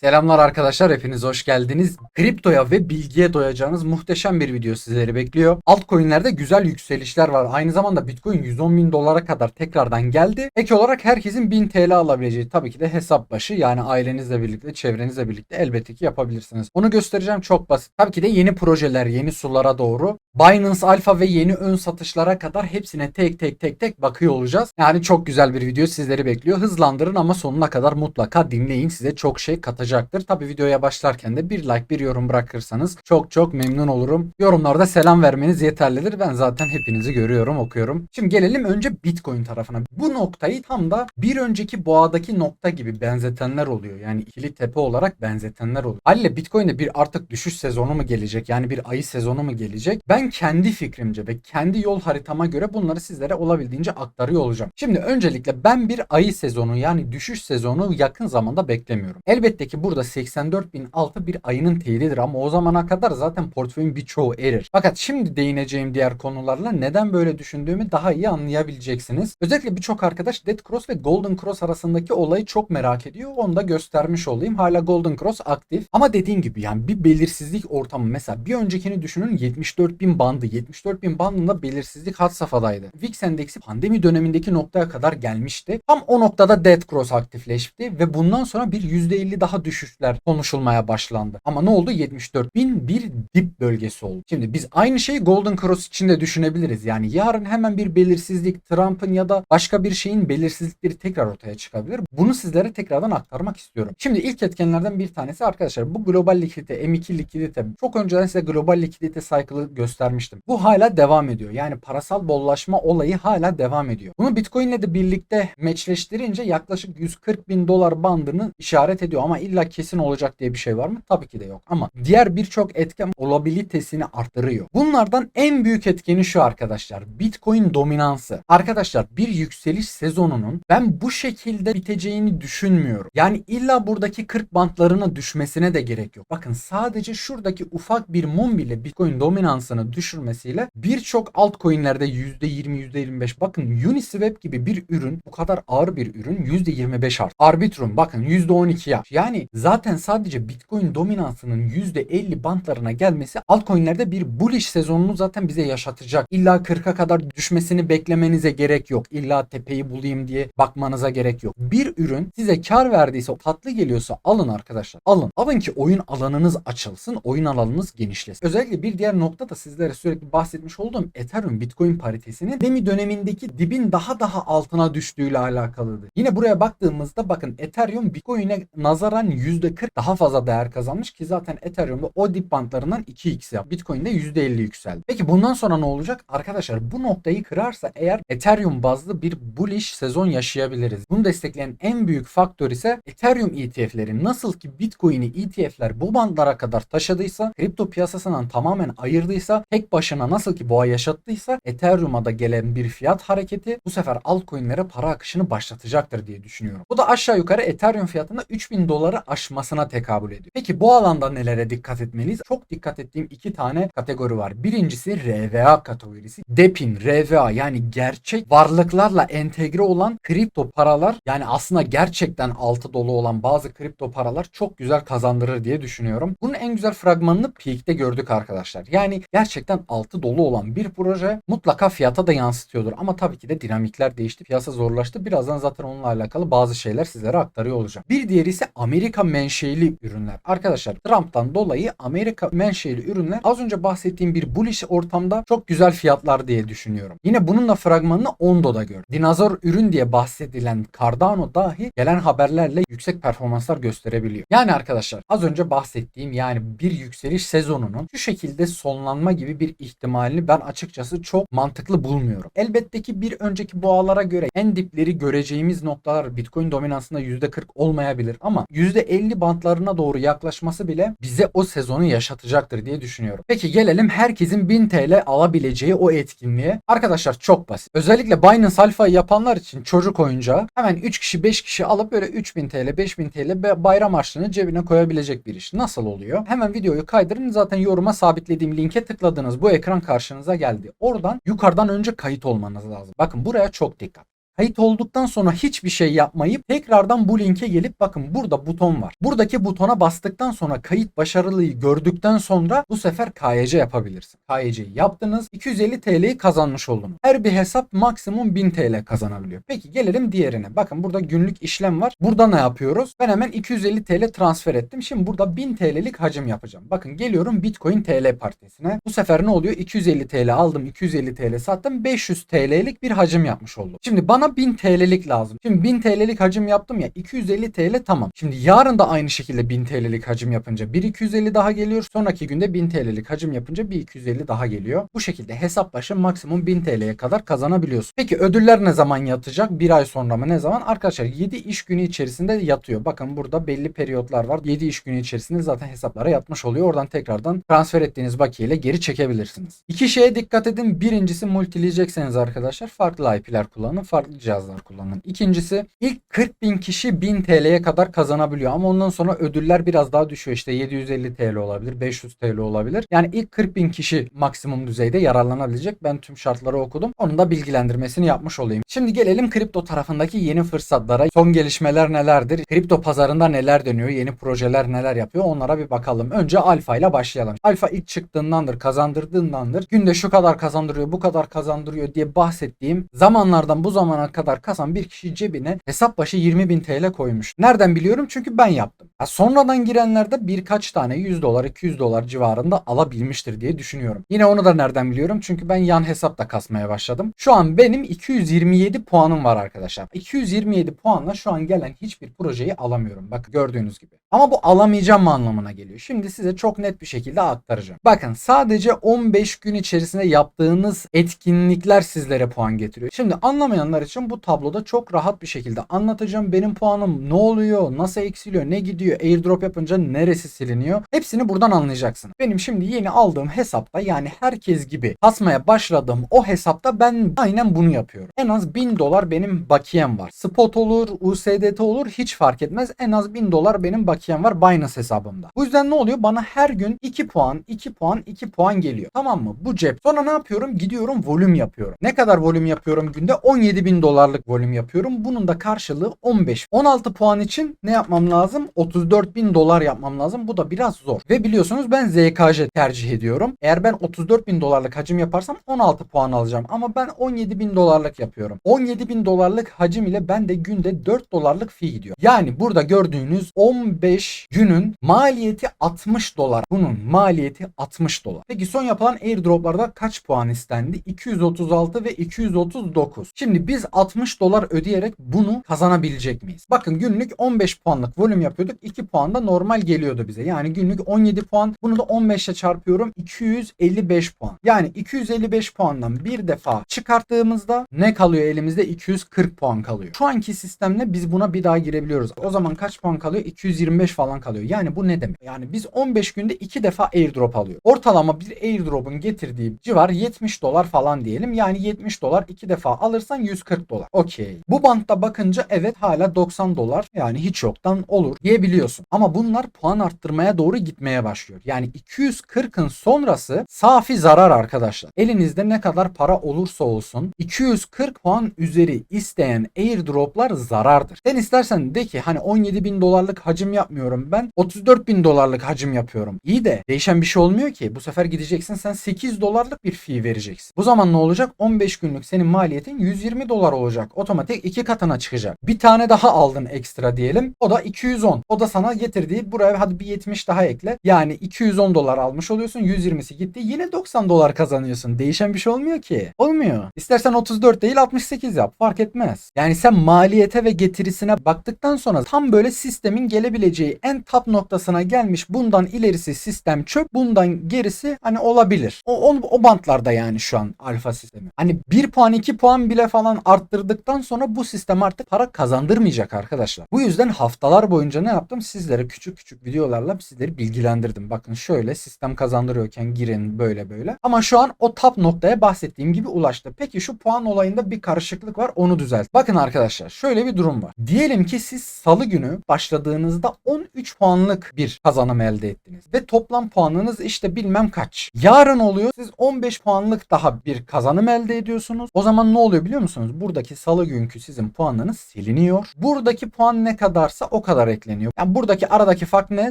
Selamlar arkadaşlar hepiniz hoş geldiniz. Kriptoya ve bilgiye doyacağınız muhteşem bir video sizleri bekliyor. Altcoin'lerde güzel yükselişler var. Aynı zamanda Bitcoin 110 bin dolara kadar tekrardan geldi. Ek olarak herkesin 1000 TL alabileceği tabii ki de hesap başı yani ailenizle birlikte çevrenizle birlikte elbette ki yapabilirsiniz. Onu göstereceğim çok basit. Tabii ki de yeni projeler yeni sulara doğru Binance Alpha ve yeni ön satışlara kadar hepsine tek tek tek tek bakıyor olacağız. Yani çok güzel bir video sizleri bekliyor. Hızlandırın ama sonuna kadar mutlaka dinleyin. Size çok şey katacaktır. Tabi videoya başlarken de bir like bir yorum bırakırsanız çok çok memnun olurum. Yorumlarda selam vermeniz yeterlidir. Ben zaten hepinizi görüyorum okuyorum. Şimdi gelelim önce Bitcoin tarafına. Bu noktayı tam da bir önceki boğadaki nokta gibi benzetenler oluyor. Yani ikili tepe olarak benzetenler oluyor. Halle Bitcoin'de bir artık düşüş sezonu mu gelecek? Yani bir ayı sezonu mu gelecek? Ben kendi fikrimce ve kendi yol haritama göre bunları sizlere olabildiğince aktarıyor olacağım. Şimdi öncelikle ben bir ayı sezonu yani düşüş sezonu yakın zamanda beklemiyorum. Elbette ki burada 84 bin altı bir ayının teyididir ama o zamana kadar zaten portföyün birçoğu erir. Fakat şimdi değineceğim diğer konularla neden böyle düşündüğümü daha iyi anlayabileceksiniz. Özellikle birçok arkadaş Dead Cross ve Golden Cross arasındaki olayı çok merak ediyor. Onu da göstermiş olayım. Hala Golden Cross aktif. Ama dediğim gibi yani bir belirsizlik ortamı mesela bir öncekini düşünün 74 bin bandı. 74 bin bandında belirsizlik had safhadaydı. VIX endeksi pandemi dönemindeki noktaya kadar gelmişti. Tam o noktada Dead Cross aktifleşti ve bundan sonra bir %50 daha düşüşler konuşulmaya başlandı. Ama ne oldu? 74 bin bir dip bölgesi oldu. Şimdi biz aynı şeyi Golden Cross için de düşünebiliriz. Yani yarın hemen bir belirsizlik Trump'ın ya da başka bir şeyin belirsizlikleri tekrar ortaya çıkabilir. Bunu sizlere tekrardan aktarmak istiyorum. Şimdi ilk etkenlerden bir tanesi arkadaşlar bu global likidite M2 likidite. Çok önceden size global likidite cycle'ı göstermiştim. Bu hala devam ediyor. Yani parasal bollaşma olayı hala devam ediyor. Bunu Bitcoin'le de birlikte meçleştirince yaklaşık 140 bin dolar bandını işaret ediyor. Ama illa kesin olacak diye bir şey var mı? Tabii ki de yok. Ama diğer birçok etken olabilitesini arttırıyor. Bunlardan en büyük etkeni şu arkadaşlar. Bitcoin dominansı. Arkadaşlar bir yükseliş sezonunun ben bu şekilde biteceğini düşünmüyorum. Yani illa buradaki 40 bantlarına düşmesine de gerek yok. Bakın sadece şuradaki ufak bir mum bile Bitcoin dominansını düşürmesiyle birçok altcoin'lerde %20 %25 bakın Uniswap gibi bir ürün bu kadar ağır bir ürün %25 art. Arbitrum bakın %12 yaş. Yani zaten sadece Bitcoin dominansının %50 bantlarına gelmesi altcoin'lerde bir bullish sezonunu zaten bize yaşatacak. İlla 40'a kadar düşmesini beklemenize gerek yok. İlla tepeyi bulayım diye bakmanıza gerek yok. Bir ürün size kar verdiyse tatlı geliyorsa alın arkadaşlar. Alın. Alın ki oyun alanınız açılsın. Oyun alanınız genişlesin. Özellikle bir diğer nokta da sizlere sürekli bahsetmiş olduğum Ethereum Bitcoin paritesinin demi dönemindeki dibin daha daha altına düştüğüyle alakalıydı. Yine buraya baktığımızda bakın Ethereum Bitcoin'e nazaran %40 daha fazla değer kazanmış ki zaten Ethereum'da o dip bantlarından 2x yaptı. Bitcoin'de %50 yükseldi. Peki bundan sonra ne olacak? Arkadaşlar bu noktayı kırarsa eğer Ethereum bazlı bir bullish sezon yaşayabiliriz. Bunu destekleyen en büyük faktör ise Ethereum ETF'leri. Nasıl ki Bitcoin'i ETF'ler bu bandlara kadar taşıdıysa, kripto piyasasından tamamen ayırdıysa, tek başına nasıl ki boğa yaşattıysa Ethereum'a da gelen bir fiyat hareketi bu sefer altcoin'lere para akışını başlatacaktır diye düşünüyorum. Bu da aşağı yukarı Ethereum fiyatında 3000 doları aşmasına tekabül ediyor. Peki bu alanda nelere dikkat etmeliyiz? Çok dikkat ettiğim iki tane kategori var. Birincisi RVA kategorisi. DEPIN, RVA yani gerçek varlıklarla entegre olan kripto paralar yani aslında gerçekten altı dolu olan bazı kripto paralar çok güzel kazandırır diye düşünüyorum. Bunun en güzel fragmanını Peak'te gördük arkadaşlar. Yani gerçekten altı dolu olan bir proje mutlaka fiyata da yansıtıyordur. Ama tabii ki de dinamikler değişti. Piyasa zorlaştı. Birazdan zaten onunla alakalı bazı şeyler sizlere aktarıyor olacağım. Bir diğeri ise Amerika menşeli ürünler. Arkadaşlar Trump'tan dolayı Amerika menşeli ürünler az önce bahsettiğim bir bullish ortamda çok güzel fiyatlar diye düşünüyorum. Yine bununla fragmanını Ondo'da gör. Dinozor ürün diye bahsedilen Cardano dahi gelen haberlerle yüksek performanslar gösterebiliyor. Yani arkadaşlar az önce bahsettiğim yani bir yükseliş sezonunun şu şekilde sonlanma gibi bir ihtimalini ben açıkçası çok mantıklı bulmuyorum. Elbette ki bir önceki boğalara göre en dipleri göreceğimiz noktalar Bitcoin dominansında %40 olmayabilir ama %50 bantlarına doğru yaklaşması bile bize o sezonu yaşatacaktır diye düşünüyorum. Peki gelelim herkesin 1000 TL alabileceği o etkinliğe. Arkadaşlar çok basit. Özellikle Binance Alpha yapanlar için çocuk oyuncağı hemen 3 kişi 5 kişi alıp böyle 3000 TL 5000 TL bayram harçlığını cebine koyabilecek bir iş. Nasıl oluyor? Hemen videoyu kaydırın zaten yoruma sabitlediğim linke tıkladınız. Bu ekran karşınıza geldi. Oradan yukarıdan önce kayıt olmanız lazım. Bakın buraya çok dikkat. Kayıt olduktan sonra hiçbir şey yapmayıp tekrardan bu linke gelip bakın burada buton var. Buradaki butona bastıktan sonra kayıt başarılıyı gördükten sonra bu sefer KYC yapabilirsin. KYC'yi yaptınız. 250 TL'yi kazanmış oldunuz. Her bir hesap maksimum 1000 TL kazanabiliyor. Peki gelelim diğerine. Bakın burada günlük işlem var. Burada ne yapıyoruz? Ben hemen 250 TL transfer ettim. Şimdi burada 1000 TL'lik hacim yapacağım. Bakın geliyorum Bitcoin TL partisine. Bu sefer ne oluyor? 250 TL aldım. 250 TL sattım. 500 TL'lik bir hacim yapmış oldum. Şimdi bana 1000 TL'lik lazım. Şimdi 1000 TL'lik hacim yaptım ya. 250 TL tamam. Şimdi yarın da aynı şekilde 1000 TL'lik hacim yapınca bir 250 daha geliyor. Sonraki günde 1000 TL'lik hacim yapınca bir 250 daha geliyor. Bu şekilde hesap başı maksimum 1000 TL'ye kadar kazanabiliyorsun. Peki ödüller ne zaman yatacak? Bir ay sonra mı ne zaman? Arkadaşlar 7 iş günü içerisinde yatıyor. Bakın burada belli periyotlar var. 7 iş günü içerisinde zaten hesaplara yatmış oluyor. Oradan tekrardan transfer ettiğiniz bakiyeyle geri çekebilirsiniz. İki şeye dikkat edin. Birincisi multileyecekseniz arkadaşlar farklı IP'ler kullanın. Farklı cihazlar kullanın. İkincisi ilk 40 bin kişi 1000 TL'ye kadar kazanabiliyor. Ama ondan sonra ödüller biraz daha düşüyor. İşte 750 TL olabilir. 500 TL olabilir. Yani ilk 40 bin kişi maksimum düzeyde yararlanabilecek. Ben tüm şartları okudum. Onun da bilgilendirmesini yapmış olayım. Şimdi gelelim kripto tarafındaki yeni fırsatlara. Son gelişmeler nelerdir? Kripto pazarında neler dönüyor? Yeni projeler neler yapıyor? Onlara bir bakalım. Önce alfa ile başlayalım. Alfa ilk çıktığındandır, kazandırdığındandır. Günde şu kadar kazandırıyor, bu kadar kazandırıyor diye bahsettiğim zamanlardan bu zamana kadar kazan bir kişi cebine hesap başı 20 bin TL koymuş. Nereden biliyorum? Çünkü ben yaptım. Ha, sonradan girenler de birkaç tane 100 dolar, 200 dolar civarında alabilmiştir diye düşünüyorum. Yine onu da nereden biliyorum? Çünkü ben yan hesapta kasmaya başladım. Şu an benim 227 puanım var arkadaşlar. 227 puanla şu an gelen hiçbir projeyi alamıyorum. Bakın gördüğünüz gibi. Ama bu alamayacağım mı anlamına geliyor. Şimdi size çok net bir şekilde aktaracağım. Bakın sadece 15 gün içerisinde yaptığınız etkinlikler sizlere puan getiriyor. Şimdi anlamayanlar için bu tabloda çok rahat bir şekilde anlatacağım. Benim puanım ne oluyor, nasıl eksiliyor, ne gidiyor, airdrop yapınca neresi siliniyor. Hepsini buradan anlayacaksınız. Benim şimdi yeni aldığım hesapta yani herkes gibi kasmaya başladığım o hesapta ben aynen bunu yapıyorum. En az 1000 dolar benim bakiyem var. Spot olur, USDT olur hiç fark etmez. En az 1000 dolar benim bakiyem var Binance hesabımda. Bu yüzden ne oluyor? Bana her gün 2 puan, 2 puan, 2 puan geliyor. Tamam mı? Bu cep. Sonra ne yapıyorum? Gidiyorum volüm yapıyorum. Ne kadar volüm yapıyorum günde? 17 bin dolarlık volüm yapıyorum. Bunun da karşılığı 15. 16 puan için ne yapmam lazım? 34 bin dolar yapmam lazım. Bu da biraz zor. Ve biliyorsunuz ben ZKJ tercih ediyorum. Eğer ben 34 bin dolarlık hacim yaparsam 16 puan alacağım. Ama ben 17 bin dolarlık yapıyorum. 17 bin dolarlık hacim ile ben de günde 4 dolarlık fee gidiyor. Yani burada gördüğünüz 15 günün maliyeti 60 dolar. Bunun maliyeti 60 dolar. Peki son yapılan airdroplarda kaç puan istendi? 236 ve 239. Şimdi biz 60 dolar ödeyerek bunu kazanabilecek miyiz? Bakın günlük 15 puanlık volüm yapıyorduk. 2 puan da normal geliyordu bize. Yani günlük 17 puan. Bunu da 15 ile çarpıyorum. 255 puan. Yani 255 puandan bir defa çıkarttığımızda ne kalıyor elimizde? 240 puan kalıyor. Şu anki sistemle biz buna bir daha girebiliyoruz. O zaman kaç puan kalıyor? 225 falan kalıyor. Yani bu ne demek? Yani biz 15 günde 2 defa airdrop alıyor. Ortalama bir airdrop'un getirdiği civar 70 dolar falan diyelim. Yani 70 dolar 2 defa alırsan 140 dolar. Okey. Bu bantta bakınca evet hala 90 dolar yani hiç yoktan olur diyebiliyorsun. Ama bunlar puan arttırmaya doğru gitmeye başlıyor. Yani 240'ın sonrası safi zarar arkadaşlar. Elinizde ne kadar para olursa olsun 240 puan üzeri isteyen airdroplar zarardır. Sen istersen de ki hani 17 bin dolarlık hacim yapmıyorum ben 34 bin dolarlık hacim yapıyorum. İyi de değişen bir şey olmuyor ki. Bu sefer gideceksin sen 8 dolarlık bir fee vereceksin. Bu zaman ne olacak? 15 günlük senin maliyetin 120 dolar olacak. Otomatik iki katına çıkacak. Bir tane daha aldın ekstra diyelim. O da 210. O da sana getirdiği buraya hadi bir 70 daha ekle. Yani 210 dolar almış oluyorsun. 120'si gitti. Yine 90 dolar kazanıyorsun. Değişen bir şey olmuyor ki. Olmuyor. İstersen 34 değil 68 yap. Fark etmez. Yani sen maliyete ve getirisine baktıktan sonra tam böyle sistemin gelebileceği en top noktasına gelmiş. Bundan ilerisi sistem çöp. Bundan gerisi hani olabilir. O, o, o bantlarda yani şu an alfa sistemi. Hani 1 puan 2 puan bile falan arttırdıktan sonra bu sistem artık para kazandırmayacak arkadaşlar. Bu yüzden haftalar boyunca ne yaptım? Sizlere küçük küçük videolarla sizleri bilgilendirdim. Bakın şöyle sistem kazandırıyorken girin böyle böyle. Ama şu an o top noktaya bahsettiğim gibi ulaştı. Peki şu puan olayında bir karışıklık var onu düzelt. Bakın arkadaşlar şöyle bir durum var. Diyelim ki siz salı günü başladığınızda 13 puanlık bir kazanım elde ettiniz. Ve toplam puanınız işte bilmem kaç. Yarın oluyor siz 15 puanlık daha bir kazanım elde ediyorsunuz. O zaman ne oluyor biliyor musunuz? Burada buradaki salı günkü sizin puanınız siliniyor. Buradaki puan ne kadarsa o kadar ekleniyor. Yani buradaki aradaki fark ne?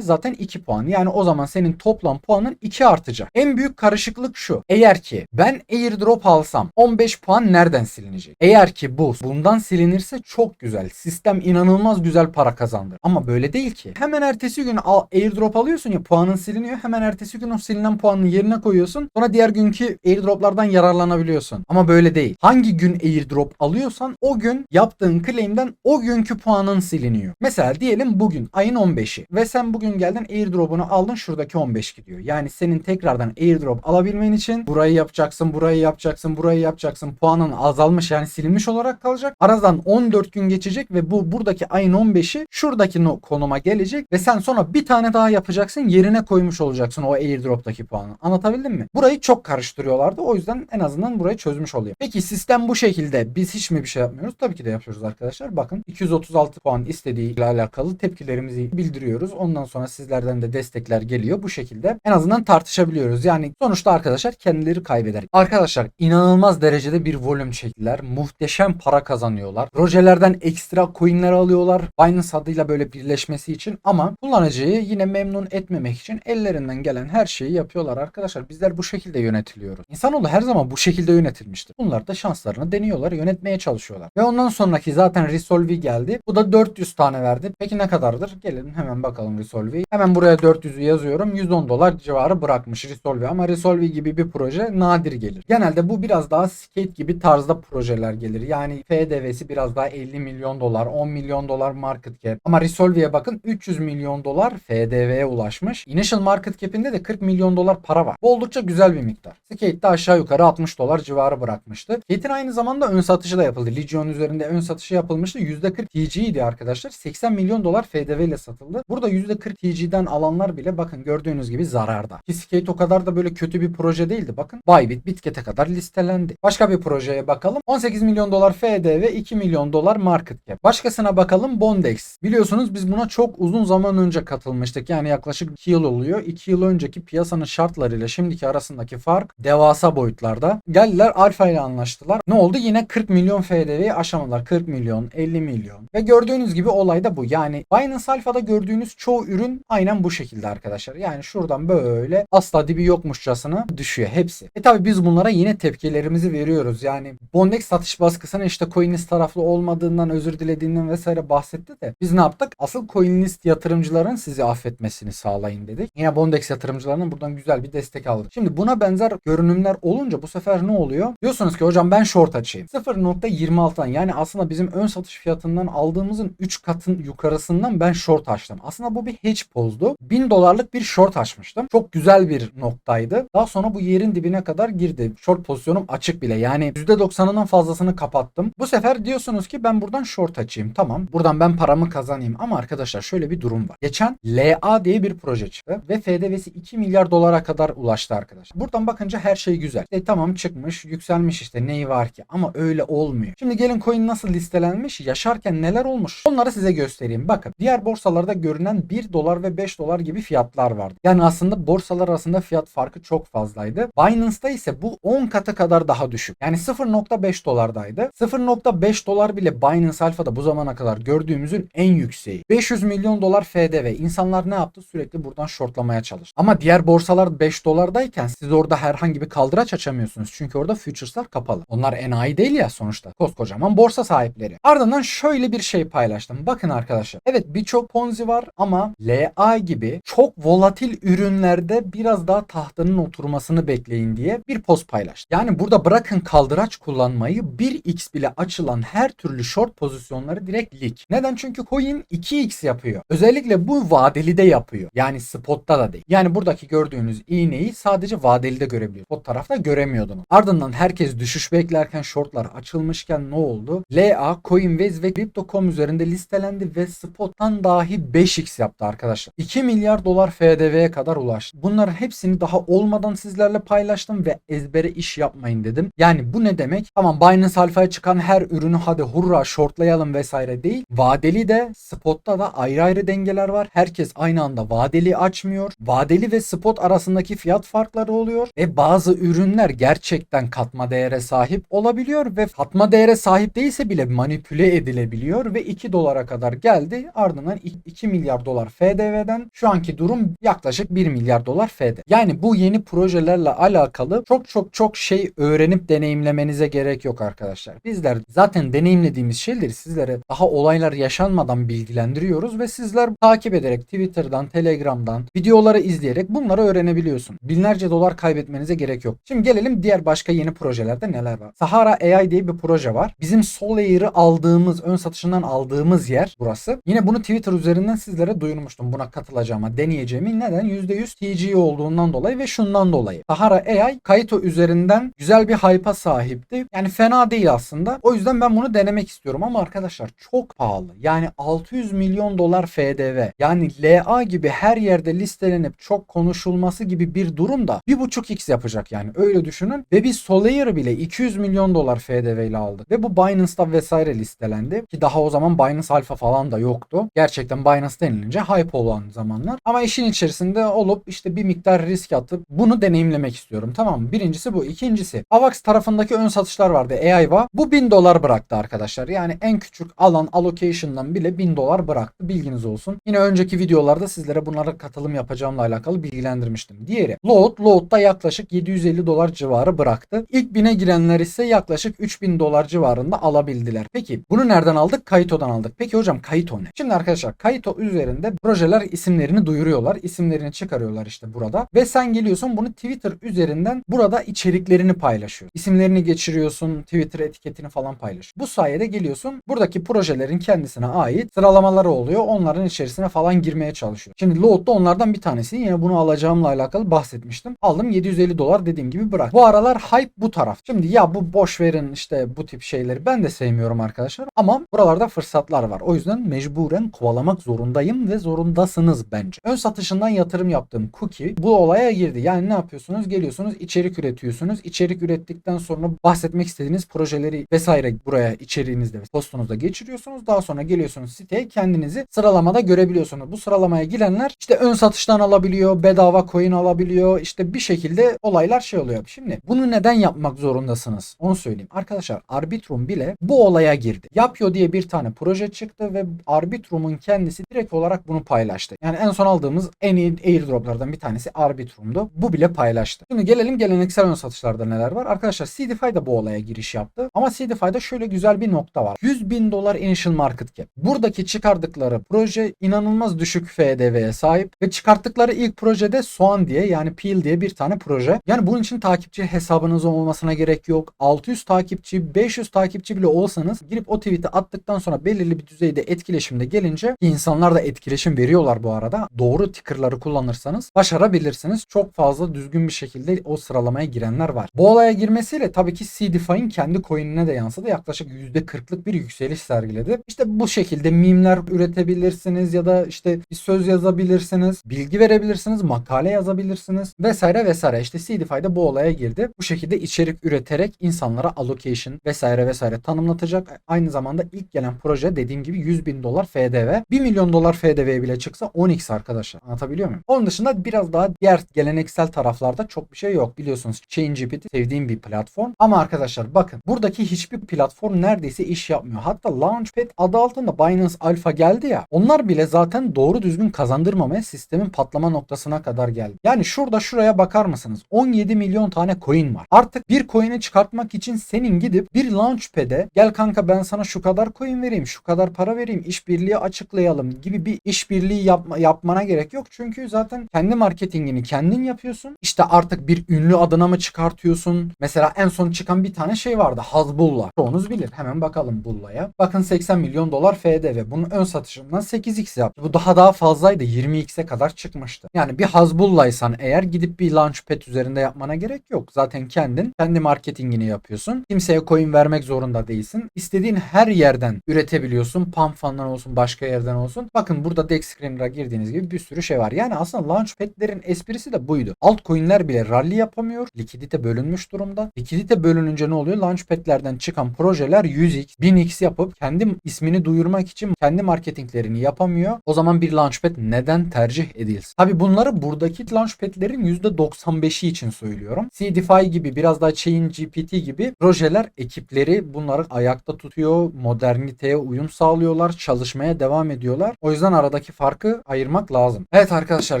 Zaten 2 puan. Yani o zaman senin toplam puanın 2 artacak. En büyük karışıklık şu. Eğer ki ben airdrop alsam 15 puan nereden silinecek? Eğer ki bu bundan silinirse çok güzel. Sistem inanılmaz güzel para kazandır. Ama böyle değil ki. Hemen ertesi gün al, airdrop alıyorsun ya puanın siliniyor. Hemen ertesi gün o silinen puanın yerine koyuyorsun. Sonra diğer günkü airdroplardan yararlanabiliyorsun. Ama böyle değil. Hangi gün airdrop alıyorsan o gün yaptığın claim'den o günkü puanın siliniyor. Mesela diyelim bugün ayın 15'i ve sen bugün geldin airdrop'unu aldın şuradaki 15 gidiyor. Yani senin tekrardan airdrop alabilmen için burayı yapacaksın, burayı yapacaksın, burayı yapacaksın. Puanın azalmış yani silinmiş olarak kalacak. Aradan 14 gün geçecek ve bu buradaki ayın 15'i şuradaki no- konuma gelecek ve sen sonra bir tane daha yapacaksın yerine koymuş olacaksın o airdrop'taki puanı. Anlatabildim mi? Burayı çok karıştırıyorlardı. O yüzden en azından burayı çözmüş olayım. Peki sistem bu şekilde. Biz hiç mi bir şey yapmıyoruz? Tabii ki de yapıyoruz arkadaşlar. Bakın 236 puan istediği ile alakalı tepkilerimizi bildiriyoruz. Ondan sonra sizlerden de destekler geliyor. Bu şekilde en azından tartışabiliyoruz. Yani sonuçta arkadaşlar kendileri kaybeder. Arkadaşlar inanılmaz derecede bir volüm çektiler. Muhteşem para kazanıyorlar. Projelerden ekstra coinler alıyorlar. Binance adıyla böyle birleşmesi için ama kullanıcıyı yine memnun etmemek için ellerinden gelen her şeyi yapıyorlar arkadaşlar. Bizler bu şekilde yönetiliyoruz. İnsanoğlu her zaman bu şekilde yönetilmiştir. Bunlar da şanslarını deniyorlar, yönetmeye çalışıyorlar. Ve ondan sonraki zaten Resolve'i geldi. Bu da 400 tane verdi. Peki ne kadardır? Gelin hemen bakalım Resolve'i. Hemen buraya 400'ü yazıyorum. 110 dolar civarı bırakmış Resolve ama Resolve gibi bir proje nadir gelir. Genelde bu biraz daha skate gibi tarzda projeler gelir. Yani FDV'si biraz daha 50 milyon dolar, 10 milyon dolar market cap. Ama Resolve'ye bakın 300 milyon dolar FDV'ye ulaşmış. Initial market cap'inde de 40 milyon dolar para var. Bu oldukça güzel bir miktar. Skate'de aşağı yukarı 60 dolar civarı bırakmıştı. Skate'in aynı zamanda ön satışı da yapıldı. Legion üzerinde ön satışı yapılmıştı. %40 TG idi arkadaşlar. 80 milyon dolar FDV ile satıldı. Burada %40 TG'den alanlar bile bakın gördüğünüz gibi zararda. Ki Skate o kadar da böyle kötü bir proje değildi. Bakın Bybit, Bitket'e kadar listelendi. Başka bir projeye bakalım. 18 milyon dolar FDV, 2 milyon dolar market cap. Başkasına bakalım Bondex. Biliyorsunuz biz buna çok uzun zaman önce katılmıştık. Yani yaklaşık 2 yıl oluyor. 2 yıl önceki piyasanın şartlarıyla şimdiki arasındaki fark devasa boyutlarda. Geldiler Alfa ile anlaştılar. Ne oldu? Yine 40 milyon FDV'yi aşamadılar. 40 milyon, 50 milyon. Ve gördüğünüz gibi olay da bu. Yani Binance Alpha'da gördüğünüz çoğu ürün aynen bu şekilde arkadaşlar. Yani şuradan böyle asla dibi yokmuşçasına düşüyor hepsi. E tabi biz bunlara yine tepkilerimizi veriyoruz. Yani Bondex satış baskısına işte CoinList taraflı olmadığından özür dilediğinden vesaire bahsetti de biz ne yaptık? Asıl CoinList yatırımcıların sizi affetmesini sağlayın dedik. Yine Bondex yatırımcılarının buradan güzel bir destek aldık. Şimdi buna benzer görünümler olunca bu sefer ne oluyor? Diyorsunuz ki hocam ben short açayım. 0.26'dan yani aslında bizim ön satış fiyatından aldığımızın 3 katın yukarısından ben short açtım. Aslında bu bir hedge pozdu. 1000 dolarlık bir short açmıştım. Çok güzel bir noktaydı. Daha sonra bu yerin dibine kadar girdi. Short pozisyonum açık bile. Yani %90'ının fazlasını kapattım. Bu sefer diyorsunuz ki ben buradan short açayım. Tamam. Buradan ben paramı kazanayım. Ama arkadaşlar şöyle bir durum var. Geçen LA diye bir proje çıktı ve FDV'si 2 milyar dolara kadar ulaştı arkadaşlar. Buradan bakınca her şey güzel. E tamam çıkmış, yükselmiş işte neyi var ki ama öyle olmuyor. Şimdi gelin coin nasıl listelenmiş, yaşarken neler olmuş? Onları size göstereyim. Bakın diğer borsalarda görünen 1 dolar ve 5 dolar gibi fiyatlar vardı. Yani aslında borsalar arasında fiyat farkı çok fazlaydı. Binance'da ise bu 10 katı kadar daha düşük. Yani 0.5 dolardaydı. 0.5 dolar bile Binance Alpha'da bu zamana kadar gördüğümüzün en yükseği. 500 milyon dolar FDV. İnsanlar ne yaptı? Sürekli buradan shortlamaya çalıştı. Ama diğer borsalar 5 dolardayken siz orada herhangi bir kaldıraç açamıyorsunuz. Çünkü orada futures'lar kapalı. Onlar enayi değil ya sonuçta. Koskocaman borsa sahipleri. Ardından şöyle bir şey paylaştım. Bakın arkadaşlar. Evet birçok ponzi var ama LA gibi çok volatil ürünlerde biraz daha tahtının oturmasını bekleyin diye bir post paylaştım. Yani burada bırakın kaldıraç kullanmayı 1x bile açılan her türlü short pozisyonları direkt lik. Neden? Çünkü coin 2x yapıyor. Özellikle bu vadeli de yapıyor. Yani spotta da değil. Yani buradaki gördüğünüz iğneyi sadece vadeli de görebiliyor. Spot tarafta göremiyordunuz. Ardından herkes düşüş beklerken shortlar açılmışken ne oldu? LA, Coinbase ve Crypto.com üzerinde listelendi ve spottan dahi 5x yaptı arkadaşlar. 2 milyar dolar FDV'ye kadar ulaştı. Bunların hepsini daha olmadan sizlerle paylaştım ve ezbere iş yapmayın dedim. Yani bu ne demek? Tamam Binance Alpha'ya çıkan her ürünü hadi hurra shortlayalım vesaire değil. Vadeli de spotta da ayrı ayrı dengeler var. Herkes aynı anda vadeli açmıyor. Vadeli ve spot arasındaki fiyat farkları oluyor ve bazı ürünler gerçekten katma değere sahip olabiliyor ve katma değere sahip değilse bile manipüle edilebiliyor ve 2 dolara kadar geldi. Ardından 2 milyar dolar FDV'den şu anki durum yaklaşık 1 milyar dolar FD. Yani bu yeni projelerle alakalı çok çok çok şey öğrenip deneyimlemenize gerek yok arkadaşlar. Bizler zaten deneyimlediğimiz şeyleri sizlere daha olaylar yaşanmadan bilgilendiriyoruz ve sizler takip ederek Twitter'dan, Telegram'dan videoları izleyerek bunları öğrenebiliyorsun. Binlerce dolar kaybetmenize gerek yok. Şimdi gelelim diğer başka yeni projelerde neler var. Sahara AI diye bir proje var. Bizim Solayer'ı aldığımız, ön satışından aldığımız yer burası. Yine bunu Twitter üzerinden sizlere duyurmuştum buna katılacağıma, deneyeceğimi. Neden? %100 TG olduğundan dolayı ve şundan dolayı. Sahara AI Kaito üzerinden güzel bir hype'a sahipti. Yani fena değil aslında. O yüzden ben bunu denemek istiyorum ama arkadaşlar çok pahalı. Yani 600 milyon dolar FDV. Yani LA gibi her yerde listelenip çok konuşulması gibi bir durumda 1.5x yapacak yani öyle düşünün. Ve biz Solayer bile 200 milyon dolar FDV ile aldık. Ve bu Binance'da vesaire listelendi. Ki daha o zaman Binance Alpha falan da yoktu. Gerçekten Binance denilince hype olan zamanlar. Ama işin içerisinde olup işte bir miktar risk atıp bunu deneyimlemek istiyorum. Tamam? Birincisi bu. İkincisi AVAX tarafındaki ön satışlar vardı. EIVA. Bu 1000 dolar bıraktı arkadaşlar. Yani en küçük alan allocation'dan bile 1000 dolar bıraktı. Bilginiz olsun. Yine önceki videolarda sizlere bunlara katılım yapacağımla alakalı bilgilendirmiştim. Diğeri Load. Load'da yaklaşık 750 dolar civarı bıraktı. İlk bine girenler ise yaklaşık 3000 dolar civarında alabildiler. Peki bunu nereden aldık? Kaito'dan aldık. Peki hocam Kaito ne? Şimdi arkadaşlar Kaito üzerinde projeler isimlerini duyuruyorlar. İsimlerini çıkarıyorlar işte burada. Ve sen geliyorsun bunu Twitter üzerinden burada içeriklerini paylaşıyor. İsimlerini geçiriyorsun. Twitter etiketini falan paylaşıyor. Bu sayede geliyorsun buradaki projelerin kendisine ait sıralamaları oluyor. Onların içerisine falan girmeye çalışıyor. Şimdi Load da onlardan bir tanesi. Yine bunu alacağımla alakalı bahsetmiştim. Aldım 750 dolar dediğim gibi bırak. Bu aralar hype bu taraf. Şimdi ya bu boş verin işte bu tip şeyleri ben de sevmiyorum arkadaşlar. Ama buralarda fırsatlar var. O yüzden mecburen kovalamak zorundayım ve zorundasınız bence. Ön satışından yatırım yaptığım Cookie bu olaya girdi. Yani ne yapıyorsunuz? Geliyorsunuz içerik üretiyorsunuz. İçerik ürettikten sonra bahsetmek istediğiniz projeleri vesaire buraya içeriğinizde postunuzda geçiriyorsunuz. Daha sonra geliyorsunuz siteye kendinizi sıralamada görebiliyorsunuz. Bu sıralamaya girenler işte ön satıştan alabiliyor, bedava coin alabiliyor. İşte bir şekilde olaylar şey oluyor. Şimdi bunu neden yapmak zorundasınız? Onu söyleyeyim. Arkadaşlar Arbitrum bile bu olaya girdi. Yapıyor diye bir tane proje çıktı ve Arbitrum'un kendisi direkt olarak bunu paylaştı. Yani en son aldığımız en iyi airdroplardan bir tanesi Arbitrum'du. Bu bile paylaştı. Şimdi gelelim geleneksel ön satışlarda neler var. Arkadaşlar CDFI da bu olaya giriş yaptı. Ama CDFI'da şöyle güzel bir nokta var. 100 bin dolar initial market cap. Buradaki çıkardıkları proje inanılmaz düşük FDV'ye sahip ve çıkarttıkları ilk projede Soğan diye yani Peel diye bir tane proje. Yani bunun için takipçi hesabınız olmasına gerek yok. 600 takipçi, 500 takipçi bile olsanız girip o tweet'i attıktan sonra belirli bir düzeyde etkileşimde gelince insanlar da etkileşim veriyorlar bu arada. Doğru ticker'ları kullanırsanız başarabilirsiniz. Çok fazla düzgün bir şekilde o sıralamaya girenler var. Bu olaya girmesiyle tabii ki CDFI'nin kendi coin'ine de yansıdı. Yaklaşık %40'lık bir yükseliş sergiledi. İşte bu şekilde mimler üretebilirsiniz ya da işte bir söz yazabilirsiniz, bilgi verebilirsiniz, makale yazabilirsiniz vesaire vesaire. İşte CDFI de bu olaya girdi. Bu şekilde içerik üreterek insanlara allocation vesaire vesaire tanımlatacak. Aynı zamanda ilk gelen proje dediğim gibi 100 bin dolar FDV. 1 milyon dolar FDV bile çıksa 10x arkadaşlar. Anlatabiliyor muyum? Onun dışında biraz daha diğer geleneksel taraflarda çok bir şey yok. Biliyorsunuz ChainGPT sevdiğim bir platform. Ama arkadaşlar bakın buradaki hiçbir platform neredeyse iş yapmıyor. Hatta Launchpad adı altında Binance Alpha geldi ya. Onlar bile zaten doğru düzgün kazandırmamaya sistemin patlama noktasına kadar geldi. Yani şurada şuraya bakar mısınız? 17 milyon tane coin var. Artık bir coin'i çıkartmak için senin gidip bir Launchpad'e gel kanka ben sana şu kadar coin vereyim, şu kadar para vereyim, işbirliği açıklayalım gibi bir işbirliği yapma, yapmana gerek yok. Çünkü zaten kendi marketingini kendin yapıyorsun. İşte artık bir ünlü adına mı çıkartıyorsun? Mesela en son çıkan bir tane şey vardı. Hazbullah. Çoğunuz bilir. Hemen bakalım Bulla'ya. Bakın 80 milyon dolar FDV. Bunun ön satışından 8x yaptı. Bu daha daha fazlaydı. 20x'e kadar çıkmıştı. Yani bir Hazbullah'ysan eğer gidip bir Launchpad üzerinde yapmana gerek yok. Zaten kendin kendi marketingini yapıyorsun. Kimseye coin vermek zorunda değilsin. İstediğin her yerden üretebiliyorsun. Pump fandan olsun başka yerden olsun. Bakın burada Dex Screener'a girdiğiniz gibi bir sürü şey var. Yani aslında Launchpad'lerin esprisi de buydu. Altcoin'ler bile rally yapamıyor. Likidite bölünmüş durumda. Likidite bölününce ne oluyor? Launchpad'lerden çıkan projeler 100x, 1000x yapıp kendi ismini duyurmak için kendi marketinglerini yapamıyor. O zaman bir Launchpad neden tercih edilsin? Tabi bunları buradaki Launchpad'lerin %95'i için söylüyorum. CDFI gibi biraz daha Chain GPT gibi projeler Ekipleri bunları ayakta tutuyor. Moderniteye uyum sağlıyorlar. Çalışmaya devam ediyorlar. O yüzden aradaki farkı ayırmak lazım. Evet arkadaşlar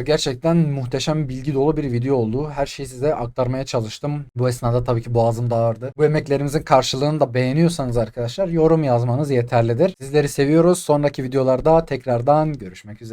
gerçekten muhteşem bilgi dolu bir video oldu. Her şeyi size aktarmaya çalıştım. Bu esnada tabii ki boğazım da ağrıdı. Bu emeklerimizin karşılığını da beğeniyorsanız arkadaşlar yorum yazmanız yeterlidir. Sizleri seviyoruz. Sonraki videolarda tekrardan görüşmek üzere.